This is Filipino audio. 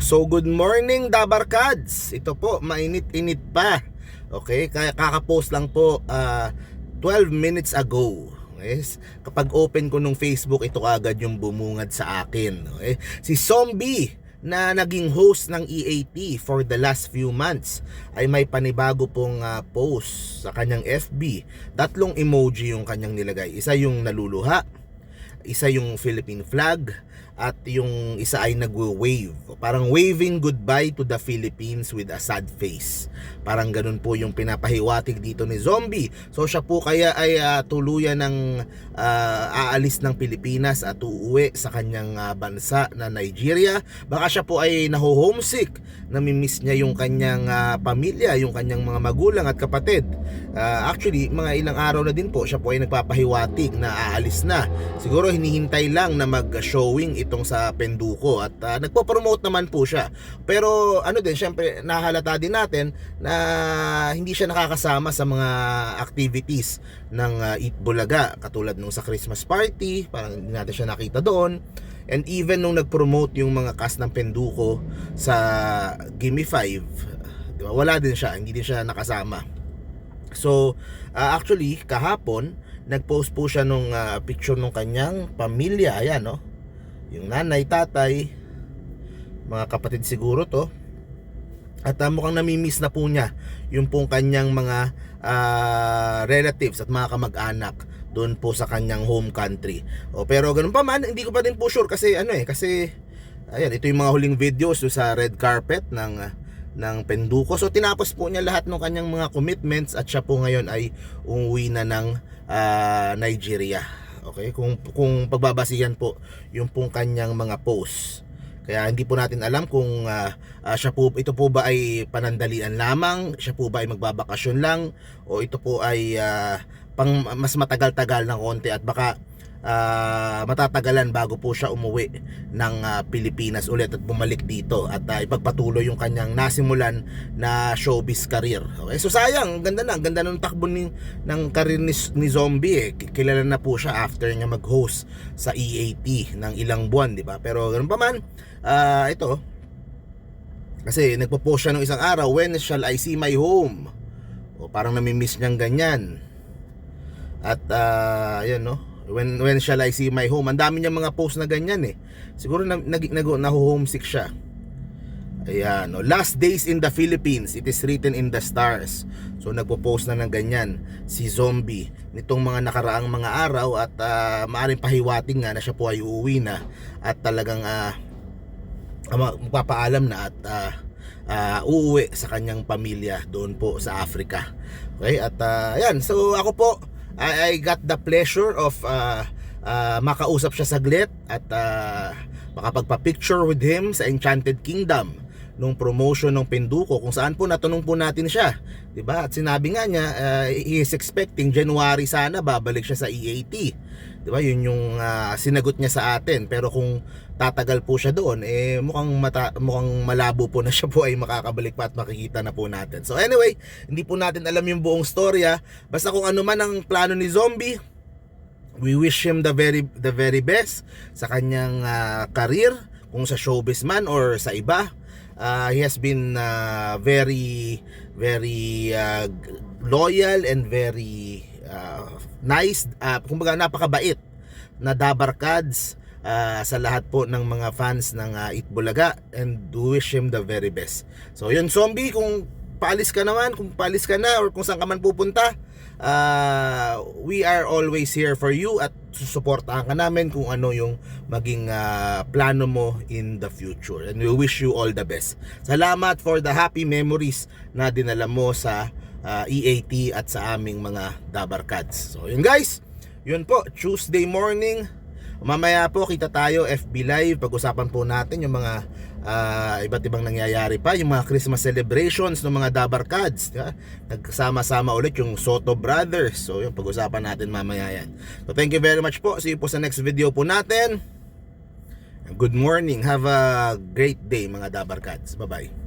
So good morning Dabarkads. Ito po mainit-init pa. Okay, kaya kakapost lang po ah, 12 minutes ago. Yes. Kapag open ko nung Facebook, ito agad yung bumungad sa akin. Okay? Si Zombie na naging host ng EAT for the last few months ay may panibago pong ah, post sa kanyang FB. Tatlong emoji yung kanyang nilagay. Isa yung naluluha, isa yung Philippine flag at yung isa ay nagwe-wave. Parang waving goodbye to the Philippines with a sad face. Parang ganun po yung pinapahiwatig dito ni Zombie. So siya po kaya ay ah, tuluyan ng ah, aalis ng Pilipinas at uuwi sa kanyang ah, bansa na Nigeria. Baka siya po ay naho-homesick. Namimiss niya yung kanyang ah, pamilya, yung kanyang mga magulang at kapatid. Ah, actually, mga ilang araw na din po siya po ay nagpapahiwatig na aalis na. Siguro hinihintay lang na mag-showing itong sa Penduko at ah, nagpo-promote naman po siya. Pero ano din, syempre nahalata din natin na hindi siya nakakasama sa mga activities ng ah, Eat Bulaga katulad nung sa Christmas party, parang hindi natin siya nakita doon. And even nung nag-promote yung mga cast ng Penduko sa Gimme 5, di? Wala din siya, hindi din siya nakasama. So, ah, actually, kahapon, nag-post po siya nung ah, picture nung kanyang pamilya. Ayan, no? Yung nanay, tatay, mga kapatid siguro to. At ah, mukhang namimiss na po niya yung pong kanyang mga ah, relatives at mga kamag-anak doon po sa kanyang home country. O, pero ganun pa man, hindi ko pa din po sure kasi ano eh, kasi ayan, ito yung mga huling videos sa red carpet ng ah, ng Penduko. So tinapos po niya lahat ng kanyang mga commitments at siya po ngayon ay umuwi na ng ah, Nigeria. Okay? Kung kung pagbabasihan po yung pong kanyang mga posts. Kaya hindi po natin alam kung ah, ah, siya po ito po ba ay panandalian lamang, siya po ba ay magbabakasyon lang o ito po ay ah, pang mas matagal-tagal ng konti at baka ah, matatagalan bago po siya umuwi ng ah, Pilipinas ulit at bumalik dito at ah, ipagpatuloy yung kanyang nasimulan na showbiz career. Okay, so sayang, ang ganda na, ganda ng takbo ni, ng career ni, ni Zombie eh. Kilala na po siya after niya mag-host sa EAT ng ilang buwan, di ba? Pero ganun pa man, ah, ito, kasi nagpo-post siya nung isang araw, when shall I see my home? O parang namimiss niyang ganyan. At ah, ayun no, when when shall I see my home? Ang dami niyang mga post na ganyan eh. Siguro na, nag, nag, naho-homesick siya. Ayan, no. last days in the Philippines, it is written in the stars. So nagpo-post na ng ganyan si Zombie nitong mga nakaraang mga araw at uh, maaaring pahiwating nga na siya po ay uuwi na at talagang ama- magpapaalam na at ah, ah, uuwi sa kanyang pamilya doon po sa Africa. Okay? At ah, ayan, so ako po I, I got the pleasure of ah, ah, makausap siya saglit at uh, makapagpa-picture with him sa Enchanted Kingdom nung promotion ng Pinduko kung saan po natanong po natin siya 'di ba at sinabi nga niya ah, he is expecting January sana babalik siya sa EAT 'di ba yun yung ah, sinagot niya sa atin. Pero kung tatagal po siya doon eh mukhang mata, mukhang malabo po na siya po ay makakabalik pa at makikita na po natin. So anyway hindi po natin alam yung buong storya basta kung ano man ang plano ni Zombie we wish him the very the very best sa kanyang ah, career kung sa showbiz man or sa iba Ah, he has been ah, very very g- loyal and very ah, nice uh, kumbaga napakabait na Dabarkads ah, sa lahat po ng mga fans ng uh, Itbulaga and wish him the very best. So yun zombie kung paalis ka naman, kung paalis ka na or kung saan ka man pupunta, ah, we are always here for you at susuportahan ka namin kung ano yung maging ah, plano mo in the future. And we wish you all the best. Salamat for the happy memories na dinala mo sa ah, EAT at sa aming mga Dabarkads. So yun guys, yun po, Tuesday morning. Mamaya po kita tayo FB Live. Pag-usapan po natin yung mga ah, iba't ibang nangyayari pa. Yung mga Christmas celebrations ng mga Dabarkads. Yeah? Nagkasama-sama ulit yung Soto Brothers. So yun, pag-usapan natin mamaya yan. So thank you very much po. See you po sa next video po natin. Good morning. Have a great day mga Dabarkads. Bye-bye.